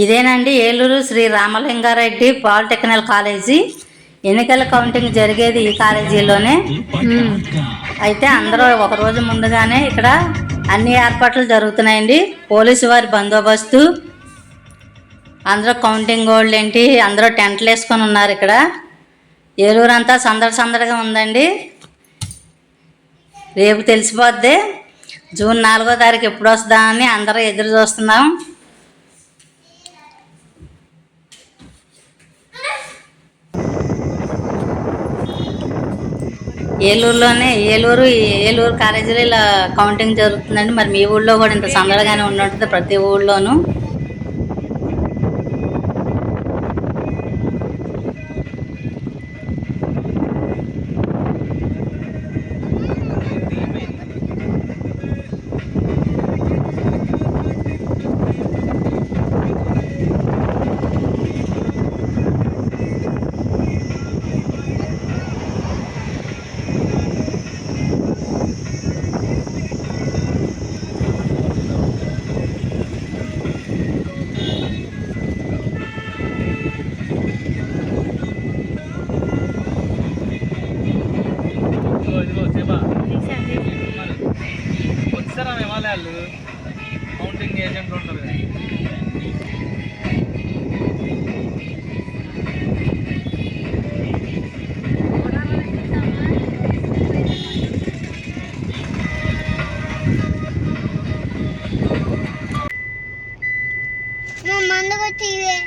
ఇదేనండి Eluru Sri Ramalinga Reddy polytechnical college. ఎన్నికల counting జరిగేది ఈ కాలేజీలోనే. అయితే అందరూ ఒక రోజు ముందుగానే ఇక్కడ అన్ని ఏర్పాట్లు జరుగుతున్నాయండి. పోలీసు వారి బందోబస్తు అందరూ కౌంటింగ్ వాళ్ళు ఏంటి అందరూ టెంట్లు వేసుకొని ఉన్నారు ఇక్కడ. ఏలూరు అంతా సందడి సందడిగా ఉందండి. రేపు తెలిసిపోద్ది. జూన్ నాలుగో తారీఖు ఎప్పుడు వస్తుందా అని అందరూ ఎదురు చూస్తున్నాం. ఏలూరులోనే ఏలూరు ఏలూరు కాలేజీలో ఇలా కౌంటింగ్ జరుగుతుందండి. మరి మీ ఊళ్ళో కూడా ఇంత సందడిగానే ఉన్నట్టు ప్రతి ఊళ్ళోనూ. వచ్చారా వాళ్ళు కౌంటింగ్ ఏజెంట్లు ఉంటారు కదా.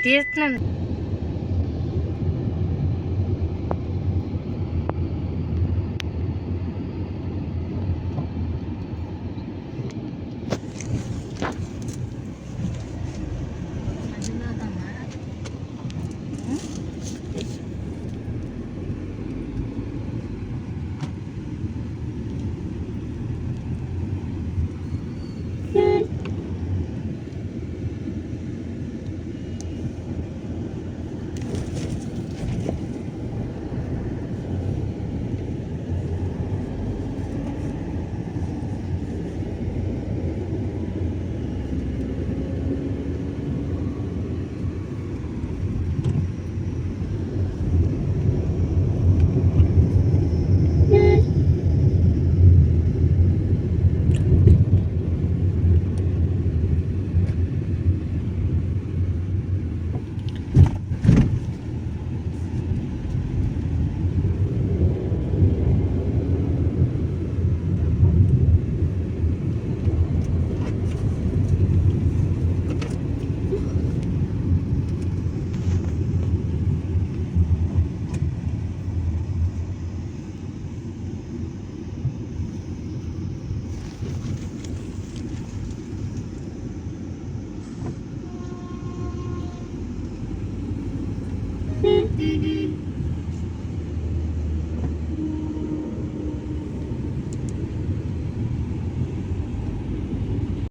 తీస్తున్నాను. Mm-hmm.